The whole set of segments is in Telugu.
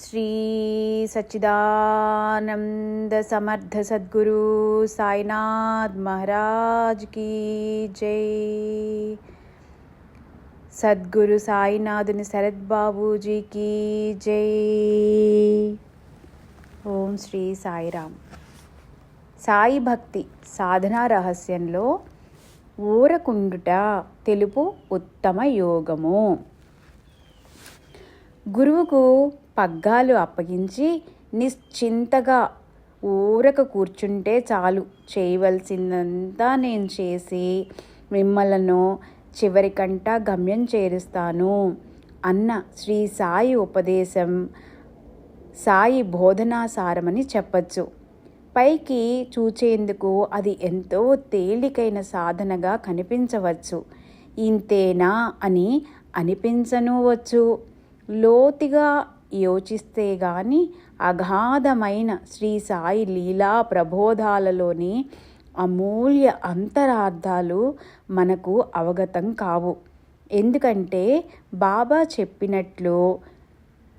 శ్రీ సచ్చిదానంద సమర్థ సద్గురు సాయినాథ్ మహారాజ్ కీ జై. సద్గురు సాయినాథుని శరత్ బాబూజీకి జై. ఓం శ్రీ సాయిరామ్. సాయి భక్తి సాధనా రహస్యంలో ఊరకుండుట తెలుపు ఉత్తమ యోగము. గురువుకు పగ్గాలు అప్పగించి నిశ్చింతగా ఊరక కూర్చుంటే చాలు. చేయవలసిందంతా నేను చేసి మిమ్మలను చివరికంట గమ్యం చేరుస్తాను అన్న శ్రీ సాయి ఉపదేశం సాయి బోధనా సారమని చెప్పచ్చు. పైకి చూచేందుకు అది ఎంతో తేలికైన సాధనగా కనిపించవచ్చు. ఇంతేనా అని అనిపించనువచ్చు లోతుగా యోచిస్తే గాని అగాధమైన శ్రీ సాయి లీలా ప్రబోధాలలోని అమూల్య అంతరార్థాలు మనకు అవగతం కావు. ఎందుకంటే బాబా చెప్పినట్లు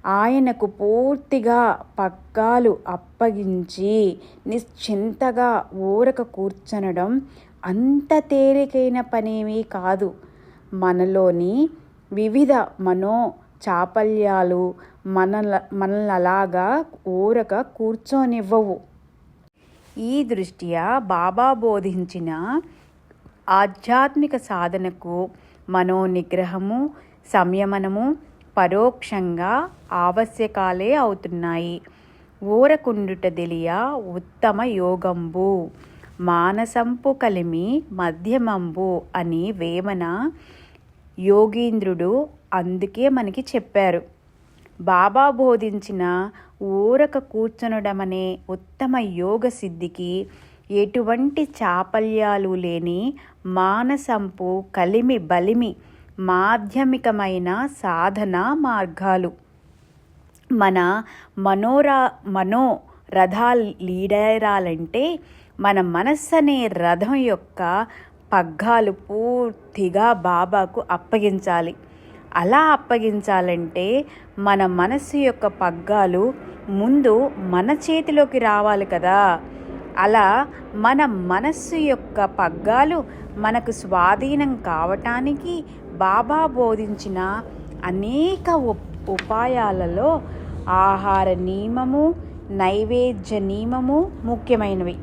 ఆయనకు పూర్తిగా పక్కాలు అప్పగించి నిశ్చింతగా ఊరక కూర్చనడం అంత తేలికైన పనేమీ కాదు. మనలోని వివిధ మనో చాపల్యాలు మనల మనలలాగా ఊరక కూర్చోనివ్వవు. ఈ దృష్ట్యా బాబా బోధించిన ఆధ్యాత్మిక సాధనకు మనోనిగ్రహము సంయమనము పరోక్షంగా ఆవశ్యకాలే అవుతున్నాయి. ఊరకుండుట తెలియ ఉత్తమ యోగంబు మానసంపు కలిమి మధ్యమంబు అని వేమన యోగీంద్రుడు అందుకే మనకి చెప్పారు. బాబా బోధించిన ఊరక కూర్చొనడమనే ఉత్తమ యోగ సిద్ధికి ఎటువంటి చాపల్యాలు లేని మానసంపు కలిమి బలిమి మాధ్యమికమైన సాధన మార్గాలు. మన మనోరా మనో రథాలు లీడరాలంటే మన మనస్సు అనే రథం యొక్క పగ్గాలు పూర్తిగా బాబాకు అప్పగించాలి. అలా అప్పగించాలంటే మన మనసు యొక్క పగ్గాలు ముందు మన చేతిలోకి రావాలి కదా. అలా మన మనస్సు యొక్క పగ్గాలు మనకు స్వాధీనం కావటానికి బాబా బోధించిన అనేక ఉపాయాలలో ఆహార నియమము నైవేద్య నియమము ముఖ్యమైనవి.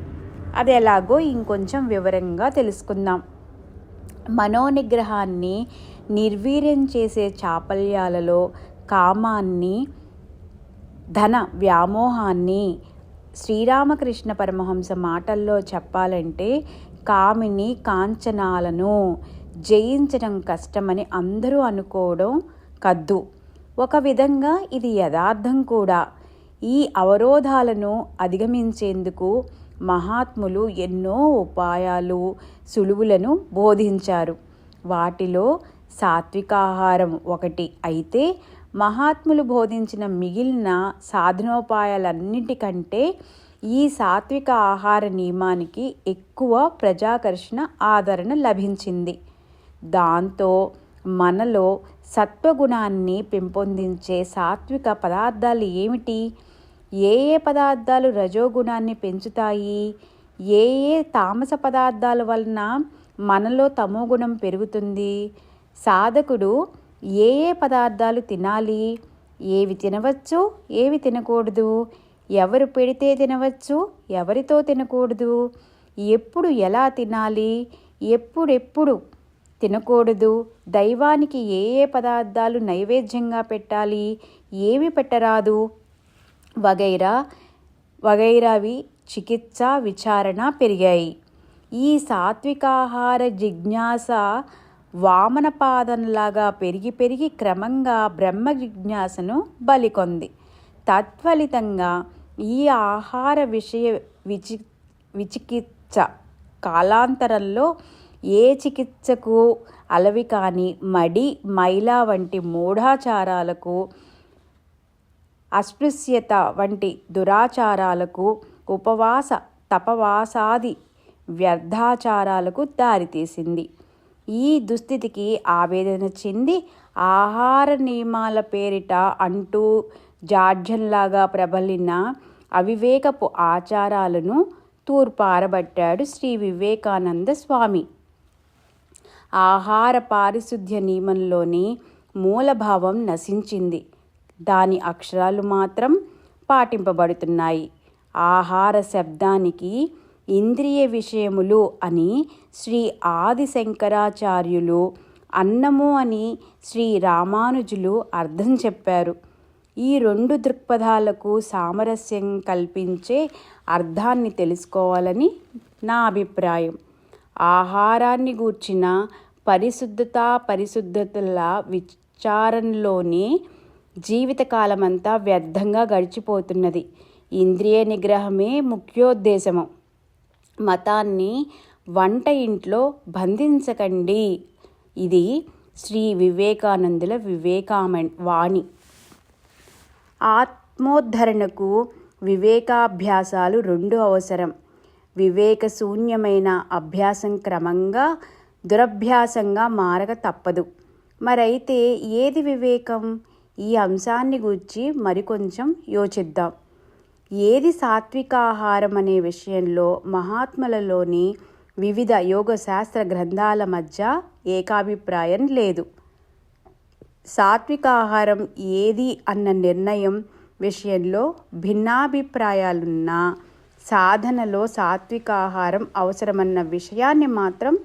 అది ఎలాగో ఇంకొంచెం వివరంగా తెలుసుకుందాం. మనోనిగ్రహాన్ని నిర్వీర్యం చేసే చాపల్యాలలో కామాన్ని ధన వ్యామోహాన్ని శ్రీరామకృష్ణ పరమహంస మాటల్లో చెప్పాలంటే కామిని కాంచనాలను జయించడం కష్టమని అందరూ అనుకోవడం కద్దు. ఒక విధంగా ఇది యథార్థం కూడా. ఈ అవరోధాలను అధిగమించేందుకు మహాత్ములు ఎన్నో ఉపాయాలు సులువులను బోధించారు. వాటిలో సాత్వికాహారం ఒకటి అయితే మహాత్ములు బోధించిన మిగిలిన సాధనోపాయాలన్నిటికంటే ఈ సాత్విక ఆహార నియమానికి ఎక్కువ ప్రజాకర్షణ ఆదరణ లభించింది. దాంతో మనలో సత్వగుణాన్ని పెంపొందించే సాత్విక పదార్థాలు ఏమిటి? ఏ ఏ పదార్థాలు రజోగుణాన్ని పెంచుతాయి? ఏ ఏ తామస పదార్థాల వలన మనలో తమోగుణం పెరుగుతుంది? సాధకుడు ఏ ఏ పదార్థాలు తినాలి ఏవి తినవచ్చు ఏవి తినకూడదు ఎవరు పెడితే తినవచ్చు ఎవరితో తినకూడదు ఎప్పుడు ఎలా తినాలి ఎప్పుడెప్పుడు తినకూడదు దైవానికి ఏ ఏ పదార్థాలు నైవేద్యంగా పెట్టాలి ఏవి పెట్టరాదు వగైరా వగైరావి చికిత్స విచారణ పెరిగాయి. ఈ సాత్వికాహార జిజ్ఞాస వామనపాదంలాగా పెరిగి పెరిగి క్రమంగా బ్రహ్మ జిజ్ఞాసను బలికొంది. తత్ఫలితంగా ఈ ఆహార విషయ విచి విచికిత్స కాలాంతరంలో ఏ చికిత్సకు అలవి కాని మడి మైలా వంటి మూఢాచారాలకు అస్పృశ్యత వంటి దురాచారాలకు ఉపవాస తపవాసాది వ్యర్థాచారాలకు దారితీసింది. ఈ దుస్థితికి ఆవేదన చెంది ఆహార నియమాల పేరిట అంటూ జాడ్యంలాగా ప్రబలిన అవివేకపు ఆచారాలను తూర్పారబట్టాడు శ్రీ వివేకానంద స్వామి. ఆహార పారిశుద్ధ్య నియమంలోని మూలభావం నశించింది. దాని అక్షరాలు మాత్రం పాటింపబడుతున్నాయి. ఆహార శబ్దానికి ఇంద్రియ విషయములు అని శ్రీ ఆది శంకరాచార్యులు అన్నము అని శ్రీ రామానుజులు అర్థం చెప్పారు. ఈ రెండు దృక్పథాలకు సామరస్యం కల్పించే అర్థాన్ని తెలుసుకోవాలని నా అభిప్రాయం. ఆహారాన్ని గూర్చిన పరిశుద్ధత పరిశుద్ధతల విచారణలోనే జీవితకాలమంతా వ్యర్థంగా గడిచిపోతున్నది. ఇంద్రియ నిగ్రహమే ముఖ్యోద్దేశము. మతాన్ని వంట ఇంట్లో బంధించకండి. ఇది శ్రీ వివేకానందుల వివేకామ వాణి. ఆత్మోద్ధరణకు వివేకాభ్యాసాలు రెండు అవసరం. వివేక శూన్యమైన అభ్యాసం క్రమంగా దురభ్యాసంగా మారక తప్పదు. మరైతే ఏది వివేకం? ఈ అంశాన్ని గూర్చి మరికొంచెం యోచిద్దాం. ఏది సాత్వికాహారం అనే విషయంలో మహాత్ములలోని వివిధ యోగ శాస్త్ర గ్రంథాల మధ్య ఏకాభిప్రాయం లేదు. సాత్వికాహారం ఏది అన్న నిర్ణయం విషయంలో భిన్నాభిప్రాయాలున్నా సాధనలో సాత్వికాహారం అవసరమన్న విషయాన్ని మాత్రం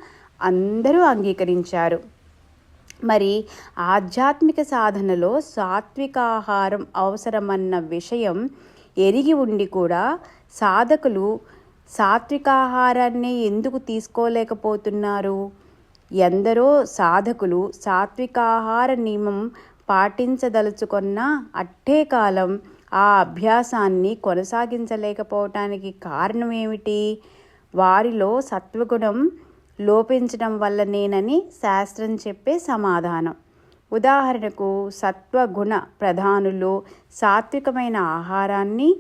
అందరూ అంగీకరించారు. మరి ఆధ్యాత్మిక సాధనలో సాత్వికాహారం అవసరమన్న విషయం ఎరిగి ఉండి కూడా సాధకులు సాత్వికాహారాన్ని ఎందుకు తీసుకోలేకపోతున్నారు? ఎందరో సాధకులు సాత్వికాహార నియమం పాటించదలుచుకున్న అట్టే కాలం ఆ అభ్యాసాన్ని కొనసాగించలేకపోవటానికి కారణం ఏమిటి వారిలో సత్వగుణం లోపించడం వల్లనేనని శాస్త్రం చెప్పే సమాధానం. ఉదాహరణకు సత్వగుణ ప్రధానులు సాత్వికమైన ఆహారాన్ని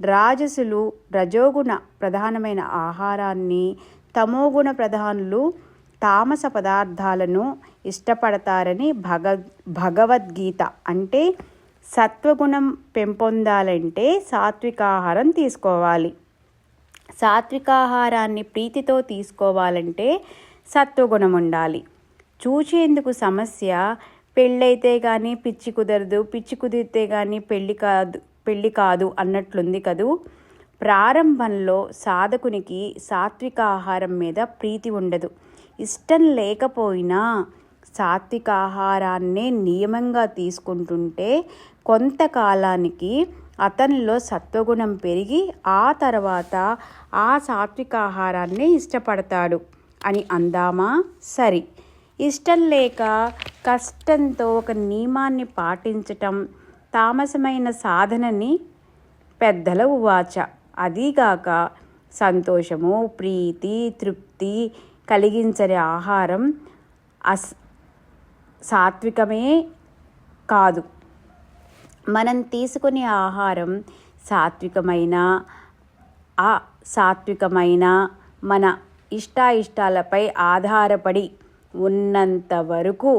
రాజసులు రజోగుణ ప్రధానమైన ఆహారాన్ని తమోగుణ ప్రధానులు తామస పదార్థాలను ఇష్టపడతారని భగ భగవద్గీత. అంటే సత్వగుణం పెంపొందాలంటే సాత్వికాహారం తీసుకోవాలి. సాత్వికాహారాన్ని ప్రీతితో తీసుకోవాలంటే సత్వగుణం ఉండాలి. చూచేందుకు సమస్య పెళ్ళైతే కానీ పిచ్చి కుదరదు పిచ్చి కుదిరితే కానీ పెళ్ళి కాదు పెళ్ళి కాదు అన్నట్లుంది కదూ. ప్రారంభంలో సాధకునికి సాత్విక ఆహారం మీద ప్రీతి ఉండదు. ఇష్టం లేకపోయినా సాత్విక ఆహారాన్నే నియమంగా తీసుకుంటుంటే కొంతకాలానికి అతనిలో సత్వగుణం పెరిగి ఆ తర్వాత ఆ సాత్విక ఆహారాన్నే ఇష్టపడతాడు అని అందామా? సరి. ఇష్టం లేక కష్టంతో ఒక నియమాన్ని పాటించటం తామసమైన సాధనని పెద్దల ఉవాచ. అదీగాక సంతోషము ప్రీతి తృప్తి కలిగించని ఆహారం అస్ సాత్వికమే కాదు. మనం తీసుకునే ఆహారం సాత్వికమైన ఆ సాత్వికమైన మన ఇష్టాయిష్టాలపై ఆధారపడి ఉన్నంత వరకు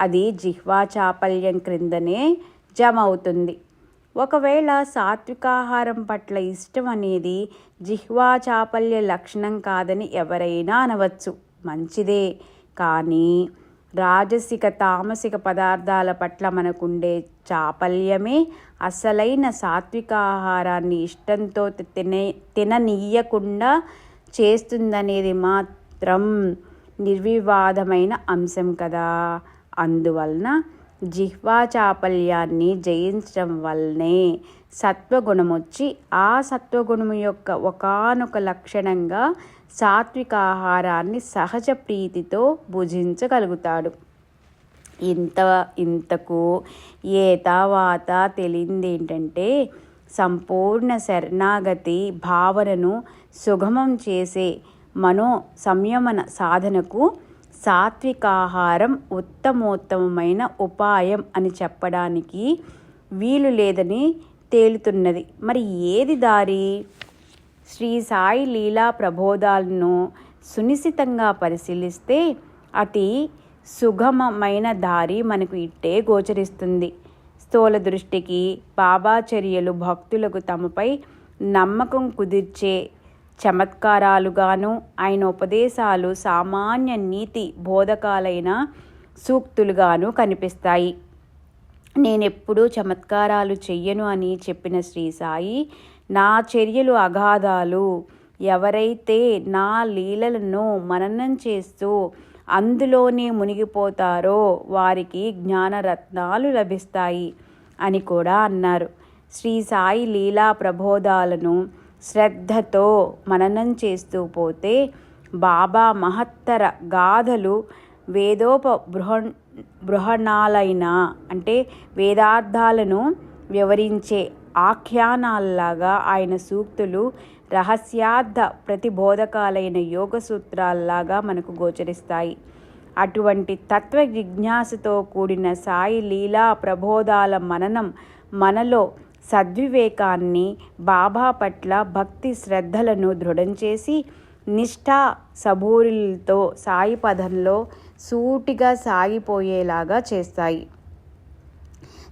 అది జిహ్వా చాపల్యం క్రిందనే జమ అవుతుంది ఒకవేళ సాత్వికాహారం పట్ల ఇష్టం అనేది జిహ్వా చాపల్య లక్షణం కాదని ఎవరైనా అనవచ్చు. మంచిదే. కానీ రాజసిక తామసిక పదార్థాల పట్ల మనకుండే చాపల్యమే అసలైన సాత్వికాహారాన్ని ఇష్టంతో తినే తిననీయకుండా చేస్తుందనేది మాత్రం నిర్వివాదమైన అంశం కదా. అందువలన జిహ్వా చాపల్యాన్ని జయించడం వల్లనే సత్వగుణమొచ్చి ఆ సత్వగుణము యొక్క ఒకనొక లక్షణంగా సాత్విక ఆహారాన్ని సహజ ప్రీతితో భుజించగలుగుతాడు. ఇంత ఇంతకు ఏ తావాత తెలియంది ఏంటంటే సంపూర్ణ శరణాగతి భావనను సుగమం చేసే మనో సంయమన సాధనకు సాత్వికాహారం ఉత్తమోత్తమమైన ఉపాయం అని చెప్పడానికి వీలు లేదని తేలుతున్నది. మరి ఏది దారి? శ్రీ సాయి లీలా ప్రబోధాలను సునిశ్చితంగా పరిశీలిస్తే అతి సుగమమైన దారి మనకు ఇట్టే గోచరిస్తుంది. స్థూల దృష్టికి బాబా చర్యలు భక్తులకు తమపై నమ్మకం కుదిర్చే చమత్కారాలుగాను ఆయన ఉపదేశాలు సామాన్య నీతి బోధకాలైన సూక్తులుగాను కనిపిస్తాయి. నేనెప్పుడూ చమత్కారాలు చెయ్యను అని చెప్పిన శ్రీ సాయి నా చర్యలు అగాధాలు. ఎవరైతే నా లీలలను మననం చేస్తూ అందులోనే మునిగిపోతారో వారికి జ్ఞానరత్నాలు లభిస్తాయి అని కూడా అన్నారు. శ్రీ సాయి లీలా ప్రబోధాలను శ్రద్ధతో మననం చేస్తూ పోతే బాబా మహత్తర గాథలు వేదోప బృహ బృహణాలైన అంటే వేదార్థాలను వివరించే ఆఖ్యానాల్లాగా ఆయన సూక్తులు రహస్యార్థ ప్రతిబోధకాలైన యోగ సూత్రాల్లాగా మనకు గోచరిస్తాయి. అటువంటి తత్వ జిజ్ఞాసతో కూడిన సాయి లీలా ప్రబోధాల మననం మనలో సద్వివేకాన్ని బాబా పట్ల భక్తి శ్రద్ధలను దృఢం చేసి నిష్ఠా సబూరులతో సాయి పదంలో సూటిగా సాగిపోయేలాగా చేస్తాయి.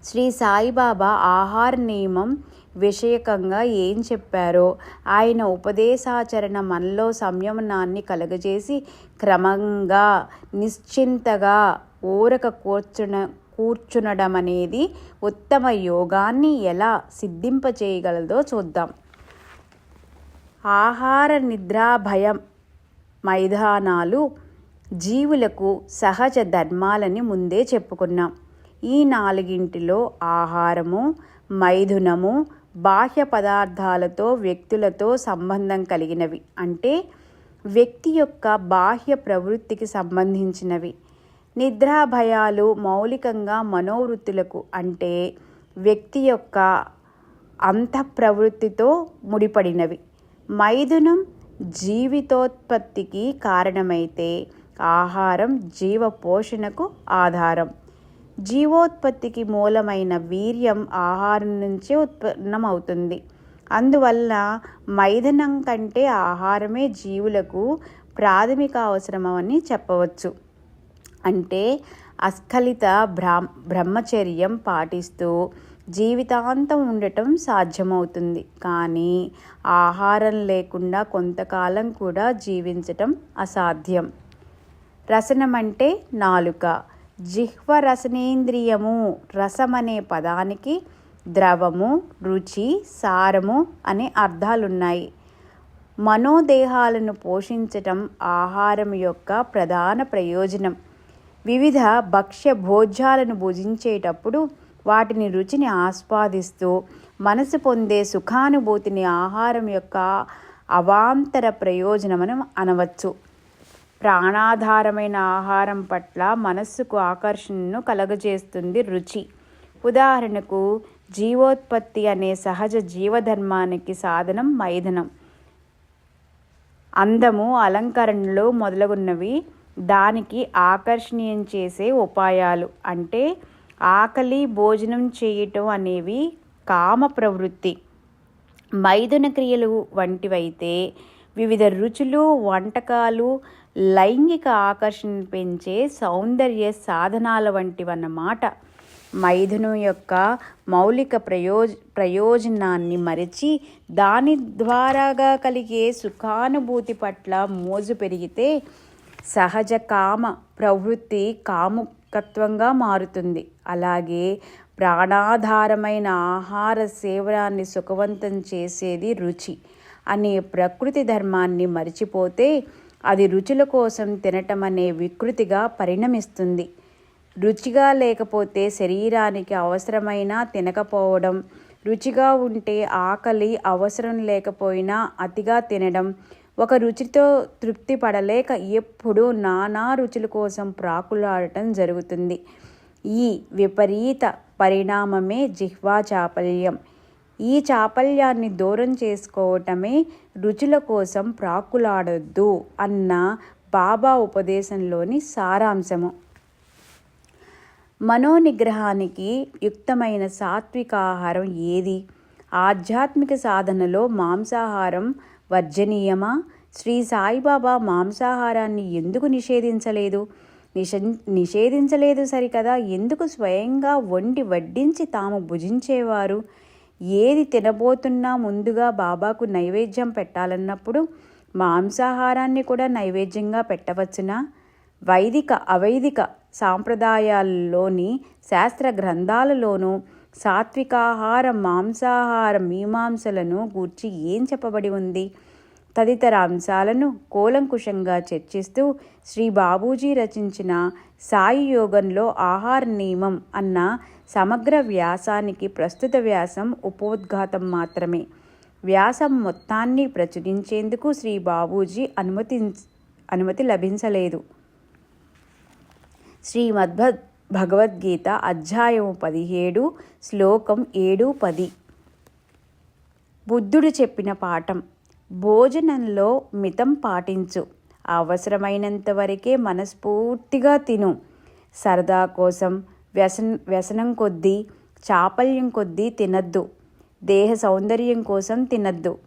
శ్రీ సాయిబాబా ఆహార నియమం విషయకంగా ఏం చెప్పారో ఆయన ఉపదేశాచరణ మనలో సంయమనాన్ని కలుగజేసి క్రమంగా నిశ్చింతగా ఊరక కూర్చున కూర్చునడం అనేది ఉత్తమ యోగాన్ని ఎలా సిద్ధింపచేయగలదో చూద్దాం. ఆహార నిద్రా భయం మైదానాలు జీవులకు సహజ ధర్మాలని ముందే చెప్పుకున్నాం. ఈ నాలుగింటిలో ఆహారము మైథునము బాహ్య పదార్థాలతో వ్యక్తులతో సంబంధం కలిగినవి. అంటే వ్యక్తి యొక్క బాహ్య ప్రవృత్తికి సంబంధించినవి. నిద్రా భయాలు మౌలికంగా మనోవృత్తులకు అంటే వ్యక్తి యొక్క అంతఃప్రవృత్తితో ముడిపడినవి. మైథునం జీవితోత్పత్తికి కారణమైతే ఆహారం జీవ పోషణకు ఆధారం. జీవోత్పత్తికి మూలమైన వీర్యం ఆహారం నుంచే ఉత్పన్నమవుతుంది. అందువల్ల మైదనం కంటే ఆహారమే జీవులకు ప్రాథమిక అవసరమని చెప్పవచ్చు. అంటే అస్ఖలిత బ్రాహ్ బ్రహ్మచర్యం పాటిస్తూ జీవితాంతం ఉండటం సాధ్యమవుతుంది. కానీ ఆహారం లేకుండా కొంతకాలం కూడా జీవించటం అసాధ్యం. రసనం అంటే నాలుక. జిహ్వ రసనేంద్రియము రసమనే పదానికి ద్రవము రుచి సారము అనే అర్థాలున్నాయి. మనోదేహాలను పోషించటం ఆహారం యొక్క ప్రధాన ప్రయోజనం. వివిధ భక్ష్య భోజ్యాలను భుజించేటప్పుడు వాటిని రుచిని ఆస్వాదిస్తూ మనసు పొందే సుఖానుభూతిని ఆహారం యొక్క అవాంతర ప్రయోజనమని అనవచ్చు. ప్రాణాధారమైన ఆహారం పట్ల మనస్సుకు ఆకర్షణను కలగజేస్తుంది రుచి. ఉదాహరణకు జీవోత్పత్తి అనే సహజ జీవధర్మానికి సాధనం మైథనం. అందము అలంకరణలు మొదలగున్నవి దానికి ఆకర్షణీయం చేసే ఉపాయాలు అంటే ఆకలి భోజనం చేయటం అనేవి కామ ప్రవృత్తి. మైథున క్రియలు వంటివైతే వివిధ రుచులు వంటకాలు లైంగిక ఆకర్షణ పెంచే సౌందర్య సాధనాల వంటివన్నమాట. మైథునం యొక్క మౌలిక ప్రయోజ ప్రయోజనాన్ని మరిచి దాని ద్వారాగా కలిగే సుఖానుభూతి పట్ల మోజు పెరిగితే సహజ కామ ప్రవృత్తి కాముకత్వంగా మారుతుంది. అలాగే ప్రాణాధారమైన ఆహార సేవనాన్ని సుఖవంతం చేసేది రుచి. అనే ప్రకృతి ధర్మాన్ని మరిచిపోతే అది రుచుల కోసం తినటం అనే వికృతిగా పరిణమిస్తుంది. రుచిగా లేకపోతే శరీరానికి అవసరమైన తినకపోవడం రుచిగా ఉంటే ఆకలి అవసరం లేకపోయినా అతిగా తినడం ఒక రుచితో తృప్తి పడలేక ఎప్పుడూ నానా రుచుల కోసం ప్రాకులాడటం జరుగుతుంది. ఈ విపరీత పరిణామమే జిహ్వా చాపల్యం. ఈ చాపల్యాన్ని దూరం చేసుకోవటమే రుచుల కోసం ప్రాకులాడొద్దు అన్న బాబా ఉపదేశంలోని సారాంశము. మనోనిగ్రహానికి యుక్తమైన సాత్విక ఆహారం ఏది? ఆధ్యాత్మిక సాధనలో మాంసాహారం వర్జనీయమా? శ్రీ సాయిబాబా మాంసాహారాన్ని ఎందుకు నిషేధించలేదు? నిష నిషేధించలేదు సరికదా? ఎందుకు స్వయంగా వండి వడ్డించి తాము భుజించేవారు? ఏది తినబోతున్నా ముందుగా బాబాకు నైవేద్యం పెట్టాలన్నప్పుడు మాంసాహారాన్ని కూడా నైవేద్యంగా పెట్టవచ్చునా? వైదిక అవైదిక సాంప్రదాయాల్లోని శాస్త్ర గ్రంథాలలోనూ సాత్వికాహార మాంసాహార మీమాంసలను గూర్చి ఏం చెప్పబడి ఉంది? తదితర అంశాలను కూలంకుషంగా చర్చిస్తూ శ్రీ బాబూజీ రచించిన సాయి యోగంలో ఆహార నియమం అన్న సమగ్ర వ్యాసానికి ప్రస్తుత వ్యాసం ఉపోద్ఘాతం మాత్రమే. వ్యాసం మొత్తాన్ని ప్రచురించేందుకు శ్రీ బాబూజీ అనుమతి అనుమతి లభించలేదు. శ్రీమద్భ భగవద్గీత అధ్యాయము పదిహేడు శ్లోకం ఏడు పది. బుద్ధుడు చెప్పిన పాఠం భోజనంలో మితం పాటించు. అవసరమైనంత వరకే మనస్ఫూర్తిగా తిను. సరదా కోసం వ్యసన వ్యసనం కొద్దీ చాపల్యం కొద్దీ తినద్దు. దేహ సౌందర్యం కోసం తినద్దు.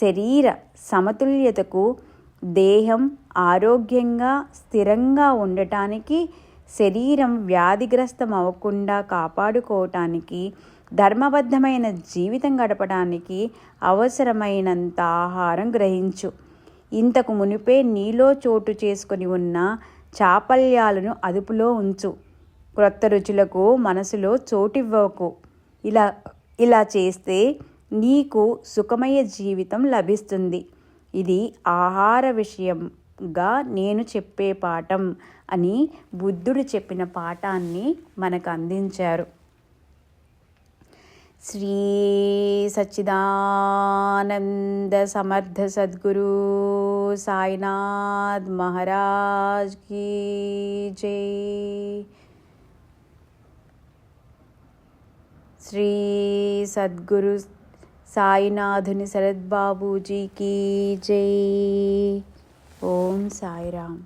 శరీర సమతుల్యతకు దేహం ఆరోగ్యంగా స్థిరంగా ఉండటానికి శరీరం వ్యాధిగ్రస్తం అవ్వకుండా కాపాడుకోవటానికి ధర్మబద్ధమైన జీవితం గడపడానికి అవసరమైనంత ఆహారం గ్రహించు. ఇంతకు మునిపే నీలో చోటు చేసుకొని ఉన్న చాపల్యాలను అదుపులో ఉంచు. క్రొత్త రుచులకు మనసులో చోటివ్వకు. ఇలా ఇలా చేస్తే నీకు సుఖమయ జీవితం లభిస్తుంది. ఇది ఆహార విషయం. గా నేను చెప్పే పాఠం అని బుద్ధుడు చెప్పిన పాఠాన్ని మనకు అందించారు. శ్రీ సచ్చిదానంద సమర్థ సద్గురు సాయినాథ్ మహారాజ్ కీ జై. శ్రీ సద్గురు సాయినాథుని శరద్బాబుజీకి జై. ఓం సాయిరామ్.